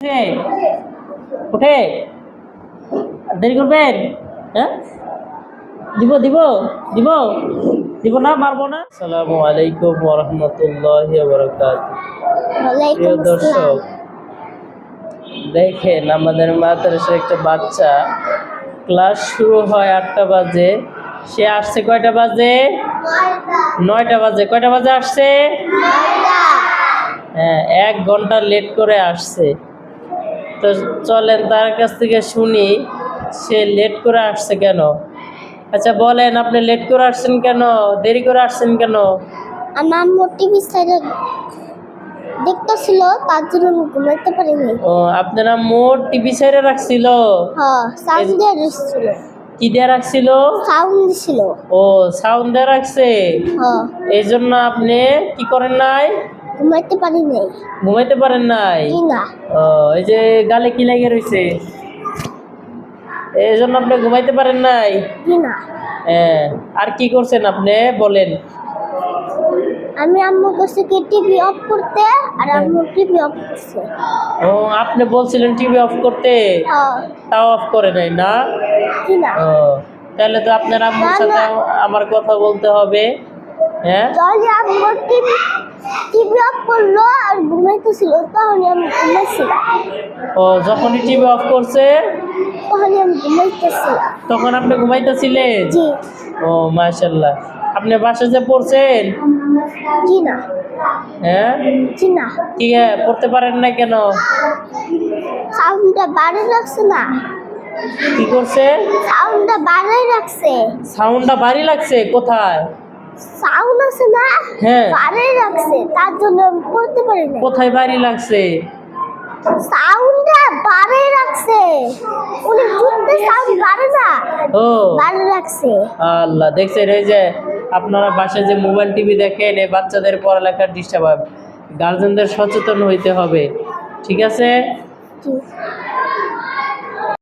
উঠে। উঠে। দেরি করবেন? হ্যাঁ? দিব দিব দিব। দিব না মারবো না। আসসালামু আলাইকুম ওরহমতুল্লাহ বরকাত প্রিয় দর্শক দেখেন আমাদের মাদ্রাসার একটা বাচ্চা ক্লাস শুরু হয় আটটা বাজে। সে আসছে কয়টা বাজে? নয়টা। বাজে। কয়টা বাজে আসছে? হ্যাঁ এক ঘণ্টা লেট করে আসছে। তো চলেন তার কাছ থেকে শুনি সে লেট করে আসছে কেন? আচ্ছা বলেন আপনি লেট করে আসছেন কেন? দেরি করে আসছেন কেন? আমার আম্মু টিভি সাইডে দেখতেছিল তার জন্য আমি ঘুমাইতে পারিনি। ও আপনার মোট টিভি সাইডে রাখছিল? হ্যাঁ সাউন্ড দিয়ে দিচ্ছিল কি দিয়ে রাখছিল? সাউন্ড দিছিল। ও সাউন্ড দিয়ে রাখছে? হ্যাঁ। এই জন্য আপনি কি করেন নাই? ঘুমাইতে পারি নাই। ঘুমাইতে পারেন নাই? না ও এই যে গালে কি লেগে রয়েছে এই জন্য আপনি ঘুমাইতে পারেন নাই? না হ্যাঁ আর কি করছেন আপনি? বলেন। আমি আম্মু কাছে কি টিভি অফ করতে আর আম্মু টিভি অফ করছে। ও আপনি বলছিলেন টিভি অফ করতে। হ্যাঁ। তাও অফ করে নাই না? কি না ও তাহলে তো আপনার আম্মুর সাথে আমার কথা বলতে হবে। হ্যাঁ? আম্মু টিভি টিভি করল আর ঘুমাইতেছিল তখন আমি ঘুমাইছিলাম। ও যখনই টিভি অফ করছে? তখন আমি ঘুমাইতেছিলাম। তখন আপনি ঘুমাইতেছিলেন? জি। ও মাশাল্লাহ আপনি বাসা যে পড়ছেন? কি না। হ্যাঁ? কি না। কি পড়তে পারেন না কেন? সাউন্ডটা বাড়ে রাখছে না। কি করছে? সাউন্ডটা বাড়ে রাখছে। সাউন্ডটা ভারী লাগছে কোথায়? সাউন্ড আছে না? হ্যাঁ। বাড়ে রাখছে তার জন্য আমি পড়তে পারি না। কোথায় ভারী লাগছে? সাউন্ডটা বাড়ে রাখছে উনি ঘুরতে সাউন্ড বাড়ে না। ও। বাড়ে রাখছে আল্লাহ দেখছেন এই যে আপনারা বাসায় যে মোবাইল টিভি দেখেন এই বাচ্চাদের পড়ালেখার ডিস্টার্ব গার্জেনদের সচেতন হইতে হবে। ঠিক আছে?